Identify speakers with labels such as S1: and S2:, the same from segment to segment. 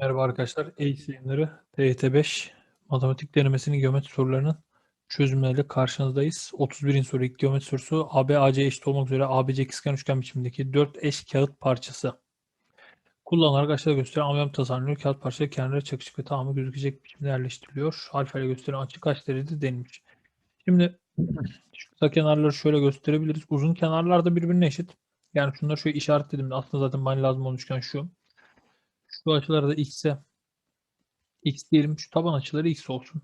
S1: Merhaba arkadaşlar. Eğitim yayınları TYT5 matematik denemesinin geometri sorularının çözümleriyle karşınızdayız. 31. soru ilk geometri sorusu AB AC eşit olmak üzere ABC ikizkenar üçgen biçimindeki 4 eş kağıt parçası. Kullanılarak aşağıda gösteren amblem tasarlanıyor. Kağıt parçası kenarlara çakışık ve tamamı gözükecek biçimde yerleştiriliyor. Alfa ile gösteren açı kaç derecedir denilmiş. Şimdi şu kenarları şöyle gösterebiliriz. Uzun kenarlar da birbirine eşit. Yani şunları şöyle işaretledim. Aslında zaten bana lazım olan üçgen şu. Şu açıları da x'e x diyelim. Şu taban açıları x olsun.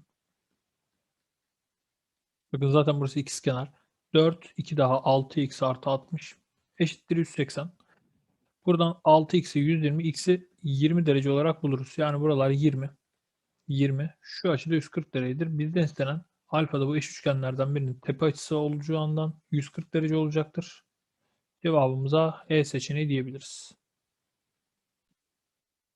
S1: Bakın zaten burası x kenar. 4, 2 daha 6x artı 60 eşittir 180. Buradan 6x'i 120, x'i 20 derece olarak buluruz. Yani buralar 20. 20. Şu açıda 140 derecedir. Bizden istenen alfa da bu eş üçgenlerden birinin tepe açısı olacağından 140 derece olacaktır. Cevabımıza E seçeneği diyebiliriz.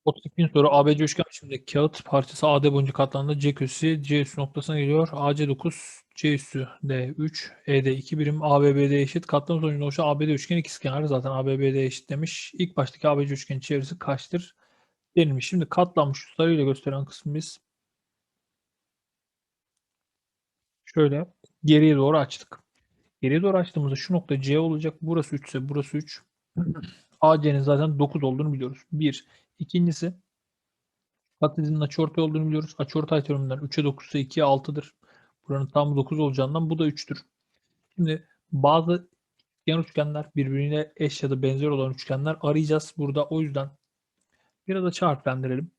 S1: 32. soru ABC üçgen biçiminde kağıt parçası AD boyunca katlandığında C köşesi C üssü noktasına geliyor. AC 9, C üssü D 3, ED 2 birim, ABBD eşit. Katlama sonucunda oluşan ABD üçgen ikizkenar. Zaten ABBD eşit demiş. İlk baştaki ABC üçgenin çevresi kaçtır? Denilmiş. Şimdi katlanmış sarıyla gösteren kısmı biz şöyle geriye doğru açtık. Geriye doğru açtığımızda şu nokta C olacak. Burası 3 ise burası 3. AC'nin zaten 9 olduğunu biliyoruz. 1. İkincisi Patatesinin açıortay olduğunu biliyoruz. Açıortay teoreminden 3'e 9 ise 2'ye 6'dır. Buranın tam 9 olacağından bu da 3'tür. Şimdi bazı yan üçgenler birbirine eş ya da benzer olan üçgenler arayacağız burada. O yüzden biraz açı harflendirelim.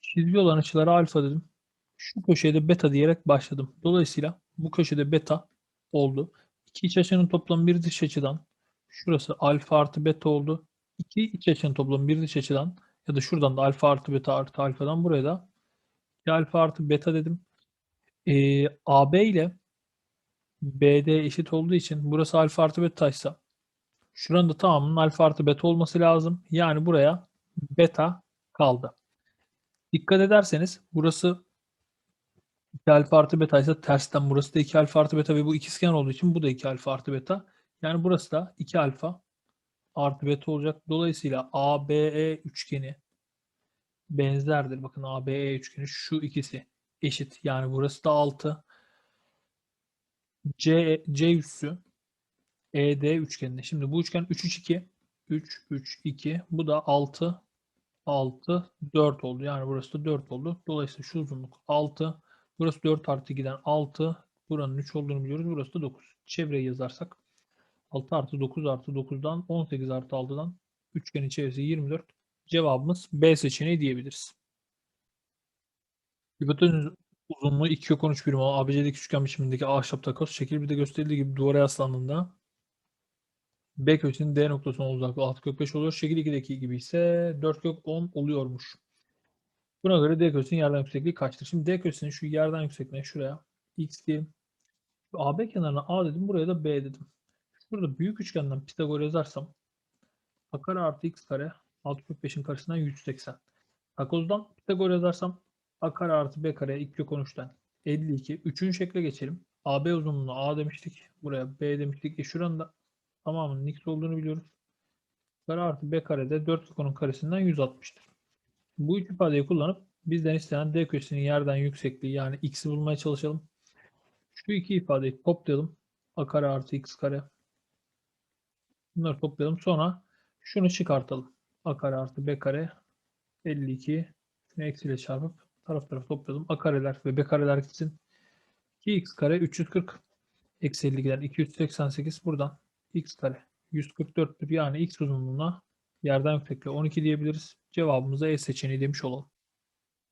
S1: Çizgi olan açılara alfa dedim. Şu köşede beta diyerek başladım. Dolayısıyla bu köşede beta oldu. İki iç açının toplamı bir dış açıdan. Şurası alfa artı beta oldu. İki iç açının toplamı bir dış açıdan ya da şuradan da alfa artı beta artı alfadan buraya da 2 alfa artı beta dedim. Ee, AB ile BD eşit olduğu için burası alfa artı beta ise şuranın da tamamının alfa artı beta olması lazım. Yani buraya beta kaldı. Dikkat ederseniz burası 2 alfa artı beta ise tersten burası da 2 alfa artı beta ve bu ikizkenar olduğu için bu da 2 alfa artı beta. Yani burası da 2 alfa artı beta olacak. Dolayısıyla ABE üçgeni benzerdir. Bakın ABE üçgeni şu ikisi eşit. Yani burası da 6. C, C üssü ED üçgeninde. Şimdi bu üçgen 3 3 2 3 3 2 bu da 6 6 4 oldu. Yani burası da 4 oldu. Dolayısıyla şu uzunluk 6. Burası 4 artı 2'den 6. Buranın 3 olduğunu biliyoruz. Burası da 9. Çevreyi yazarsak 6 artı 9 artı 9'dan 18 artı 6'dan üçgenin çevresi 24. Cevabımız B seçeneği diyebiliriz. Hipotenüs uzunluğu 2 kök 13 birim olan ABC'deki üçgen biçimindeki ahşap takoz şekil bir de gösterildiği gibi duvara yaslandığında B köşesinin D noktasına uzaklığı 6 kök 5 oluyor. Şekil 2'deki gibi ise 4 kök 10 oluyormuş. Buna göre D köşesinin yerden yüksekliği kaçtır? Şimdi D köşesinin şu yerden yüksekliğine şuraya x diyelim. AB kenarına A dedim. Buraya da B dedim. Burada büyük üçgenden Pisagor yazarsam a kare artı x kare 6 kök 5'in karşısından 180. Takozdan Pisagor yazarsam a kare artı b kare 2 kök 13'ten 52. Üçüncü şekle geçelim. AB uzunluğunu a demiştik. Buraya b demiştik. E şuranın da tamamının x olduğunu biliyoruz. Kare artı b karede 4 kök 10'un karesinden 160'tır. Bu üç ifadeyi kullanıp bizden istenen d köşesinin yerden yüksekliği yani x'i bulmaya çalışalım. Şu iki ifadeyi toplayalım. a kare artı x kare Bunları toplayalım. Sonra şunu çıkartalım. A kare artı B kare 52. Şunu eksiyle çarpıp taraf taraf toplayalım. A kareler ve B kareler gitsin. 2x kare 340. Eksi 52'den 288. Buradan x kare 144'tür. Yani x uzunluğuna yerden yüksekliği 12 diyebiliriz. Cevabımıza E seçeneği demiş olalım.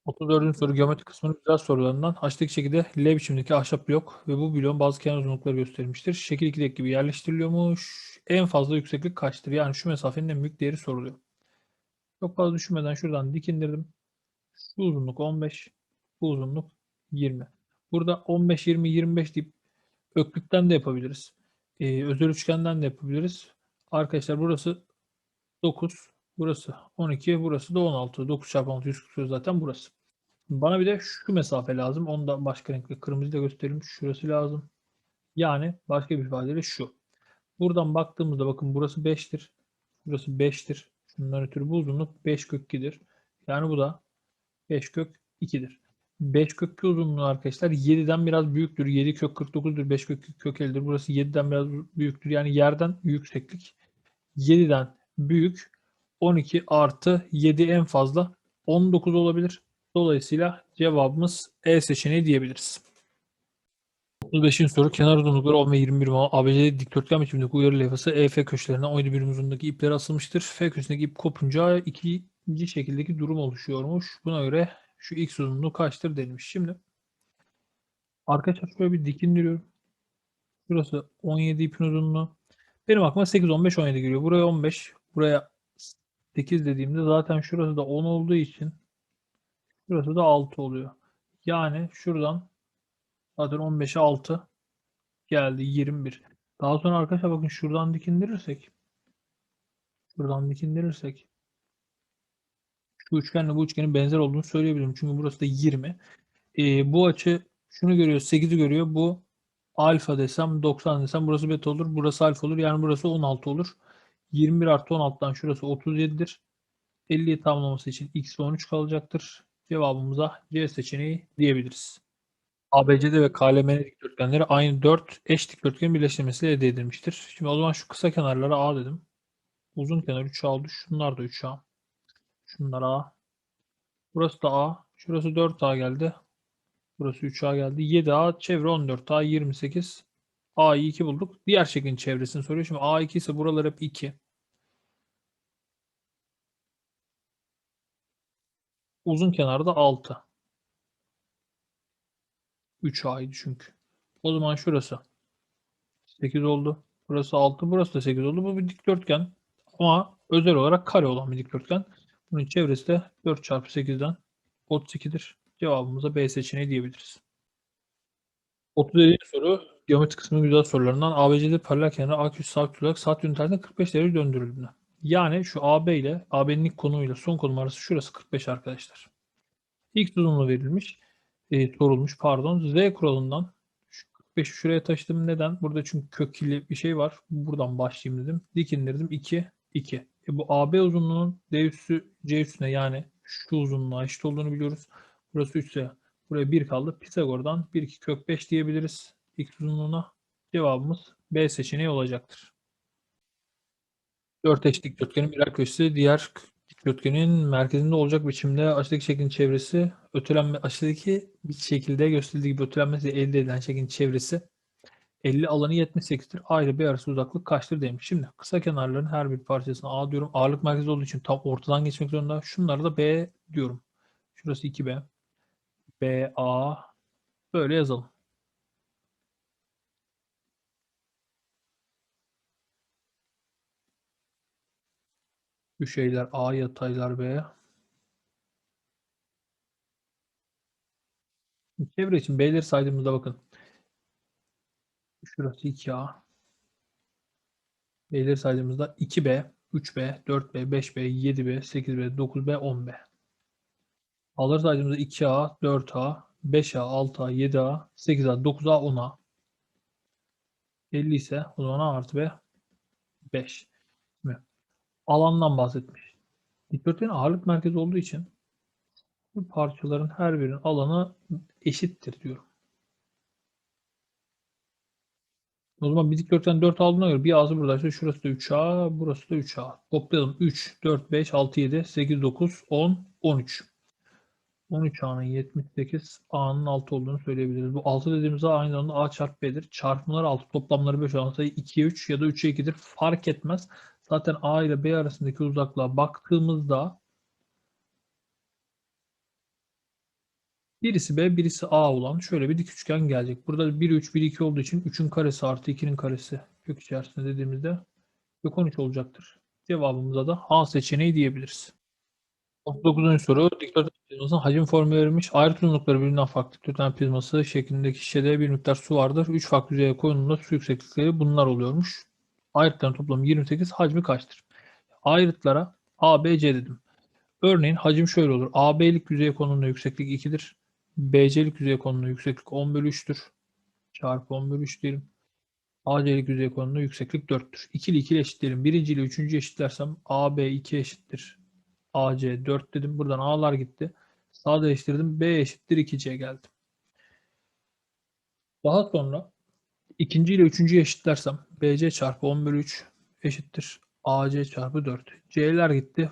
S1: 34. soru geometri kısmının güzel sorularından aşağıdaki şekilde L biçimdeki ahşap blok ve bu bloğun bazı kenar uzunlukları gösterilmiştir. Şekil 2'deki gibi yerleştiriliyormuş. En fazla yükseklik kaçtır? Yani şu mesafenin en büyük değeri soruluyor. Çok fazla düşünmeden şuradan dik indirdim. Şu uzunluk 15, bu uzunluk 20. Burada 15, 20, 25 deyip öklükten de yapabiliriz. Ee, özel üçgenden de yapabiliriz. Arkadaşlar burası 9, burası 12, burası da 16. 9 çarpı 16 140 zaten burası. Bana bir de şu mesafe lazım. Onu da başka renkli kırmızıyla gösterelim. Şurası lazım. Yani başka bir ifadeyle şu. Buradan baktığımızda bakın burası 5'tir. Burası 5'tir. Şundan ötürü bu uzunluk 5 kök 2'dir. Yani bu da 5 kök 2'dir. 5 kök 2 uzunluğu arkadaşlar 7'den biraz büyüktür. 7 kök 49'dur. 5 kök 2 kök 50'dir. Burası 7'den biraz büyüktür. Yani yerden yükseklik 7'den büyük 12 artı 7 en fazla 19 olabilir. Dolayısıyla cevabımız E seçeneği diyebiliriz. 35. soru kenar uzunlukları 10 ve 21 mm ABC dikdörtgen biçimindeki uyarı levhası EF köşelerinden 17 birim uzunluğundaki ipler asılmıştır. F köşesindeki ip kopunca ikinci şekildeki durum oluşuyormuş. Buna göre şu x uzunluğu kaçtır denilmiş. Şimdi arkadaşlar şöyle bir dikindiriyorum. Burası 17 ipin uzunluğu. Benim aklıma 8, 15, 17 geliyor. Buraya 15, buraya 8 dediğimde zaten şurası da 10 olduğu için şurası da 6 oluyor. Yani şuradan zaten 15'e 6 geldi 21. Daha sonra arkadaşlar bakın şuradan dikindirirsek şuradan dikindirirsek şu üçgenle bu üçgenin benzer olduğunu söyleyebilirim. Çünkü burası da 20. Ee, bu açı şunu görüyor 8'i görüyor. Bu alfa desem 90 desem burası beta olur. Burası alfa olur. Yani burası 16 olur. 21 artı 16'dan şurası 37'dir. 50'yi tamamlaması için x ve 13 kalacaktır. Cevabımıza C seçeneği diyebiliriz. ABCD ve KLMN dikdörtgenleri aynı 4 eş dikdörtgenin birleştirmesiyle elde edilmiştir. Şimdi o zaman şu kısa kenarlara A dedim. Uzun kenar 3A oldu. Şunlar da 3A. Şunlar A. Burası da A. Şurası 4A geldi. Burası 3A geldi. 7A çevre 14A 28. A'yı 2 bulduk. Diğer şeklin çevresini soruyor. Şimdi A2 ise buralar hep 2. Uzun kenarda 6. 3A'ydı çünkü. O zaman şurası 8 oldu. Burası 6. Burası da 8 oldu. Bu bir dikdörtgen. Ama özel olarak kare olan bir dikdörtgen. Bunun çevresi de 4 çarpı 8'den 32'dir. Cevabımıza B seçeneği diyebiliriz. 37. soru geometri kısmının güzel sorularından ABC'de paralel kenarı A küçük sabit olarak saat yönetiminde 45 derece döndürüldüğünde. Yani şu AB ile AB'nin ilk konumuyla son konum arası şurası 45 arkadaşlar. İlk uzunluğu verilmiş, e, sorulmuş pardon. Z kuralından şu 45'i şuraya taşıdım. Neden? Burada çünkü kökli bir şey var. Buradan başlayayım dedim. Dik indirdim. 2, 2. E bu AB uzunluğunun D üssü C üstüne yani şu uzunluğa eşit olduğunu biliyoruz. Burası 3 ise buraya 1 kaldı. Pisagor'dan 1 2 kök 5 diyebiliriz. X uzunluğuna cevabımız B seçeneği olacaktır. 4 eş dikdörtgenin birer köşesi diğer dikdörtgenin merkezinde olacak biçimde aşağıdaki şeklin çevresi ötelenme aşağıdaki bir şekilde gösterildiği gibi ötelenmesi elde edilen şeklin çevresi 50 alanı 78'tir. A ile B arası uzaklık kaçtır demiş. Şimdi kısa kenarların her bir parçasına A diyorum. Ağırlık merkezi olduğu için tam ortadan geçmek zorunda. Şunlara da B diyorum. Şurası 2B. B, A. Böyle yazalım. Bu şeyler A yataylar B. Çevre için B'leri saydığımızda bakın. Şurası 2A. B'leri saydığımızda 2B, 3B, 4B, 5B, 7B, 8B, 9B, 10B. A'ları saydığımızda 2A, 4A, 5A, 6A, 7A, 8A, 9A, 10A. 50 ise o zaman A artı B 5. Alandan bahsetmiş. Dikdörtgenin ağırlık merkezi olduğu için bu parçaların her birinin alanı eşittir diyorum. O zaman bir dikdörtgen 4 aldığına göre bir ağzı buradaysa şurası da 3A, burası da 3A. Toplayalım. 3, 4, 5, 6, 7, 8, 9, 10, 13. 13 A'nın 78 A'nın 6 olduğunu söyleyebiliriz. Bu 6 dediğimiz A aynı zamanda A çarpı B'dir. Çarpımlar 6 toplamları 5 olan sayı 2'ye 3 ya da 3'e 2'dir. Fark etmez. Zaten A ile B arasındaki uzaklığa baktığımızda birisi B, birisi A olan şöyle bir dik üçgen gelecek. Burada 1, 3, 1, 2 olduğu için 3'ün karesi artı 2'nin karesi kök içerisinde dediğimizde kök 13 olacaktır. Cevabımıza da A seçeneği diyebiliriz. 39. soru dikdörtgen prizmasının hacim formülü verilmiş. Ayrıt uzunlukları birbirinden farklı dikdörtgen prizması şeklindeki şişede bir miktar su vardır. 3 farklı yüzeye koyulduğunda su yükseklikleri bunlar oluyormuş. Ayrıtların toplamı 28, hacmi kaçtır? Ayrıtlara A, B, C dedim. Örneğin hacim şöyle olur. AB'lik yüzeye konumunda yükseklik 2'dir. BC'lik yüzeye konumunda yükseklik 10 bölü 3'tür. Çarpı 10 bölü 3 diyelim. AC'lik yüzey konumunda yükseklik 4'tür. İkili ikili eşitleyelim. Birinci ile üçüncü eşitlersem AB 2 eşittir. AC 4 dedim. Buradan A'lar gitti. Sağ değiştirdim. B eşittir 2C geldim. Daha sonra ikinci ile üçüncüyü eşitlersem BC çarpı 10 bölü 3 eşittir AC çarpı 4. C'ler gitti.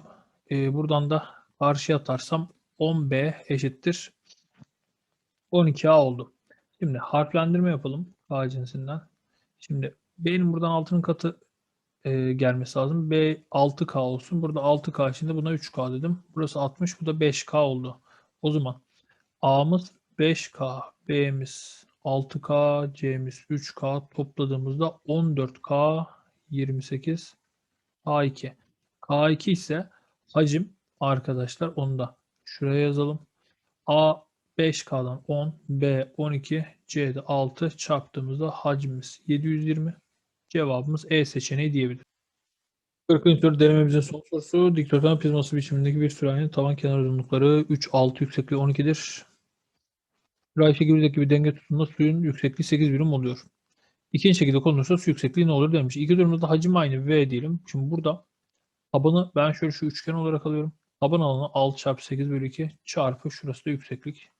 S1: Ee, buradan da karşıya atarsam 10B eşittir 12A oldu. Şimdi harflendirme yapalım A cinsinden. Şimdi B'nin buradan 6'nın katı e, gelmesi lazım. B 6K olsun. Burada 6K içinde buna 3K dedim. Burası 60. Bu da 5K oldu. O zaman A'mız 5K, B'miz 6K, C'miz 3K topladığımızda 14K 28 K2. K2 ise hacim arkadaşlar onu da şuraya yazalım. A 5K'dan 10, B 12, C'de 6 çarptığımızda hacmimiz 720. Cevabımız E seçeneği diyebiliriz. 40. soru denememizin son sorusu. Dikdörtgen prizması biçimindeki bir sürahin tavan kenar uzunlukları 3, 6, yüksekliği 12'dir. Sürahi şekildeki bir denge tutulma suyun yüksekliği 8 birim oluyor. İkinci şekilde konulursa su yüksekliği ne olur demiş. İki durumda da hacim aynı V diyelim. Şimdi burada tabanı ben şöyle şu üçgen olarak alıyorum. Taban alanı 6 çarpı 8 bölü 2 çarpı şurası da yükseklik.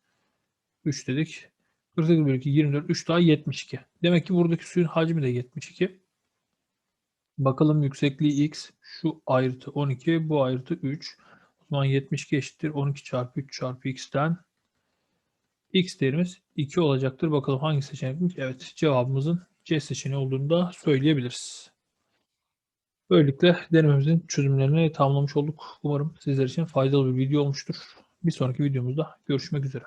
S1: 3 dedik. 48 bölü 2 24. 3 daha 72. Demek ki buradaki suyun hacmi de 72. Bakalım yüksekliği x. Şu ayrıtı 12. Bu ayrıtı 3. O zaman 72 eşittir. 12 çarpı 3 çarpı x'ten. X değerimiz 2 olacaktır. Bakalım hangi seçenekmiş? Evet cevabımızın C seçeneği olduğunu da söyleyebiliriz. Böylelikle denememizin çözümlerini tamamlamış olduk. Umarım sizler için faydalı bir video olmuştur. Bir sonraki videomuzda görüşmek üzere.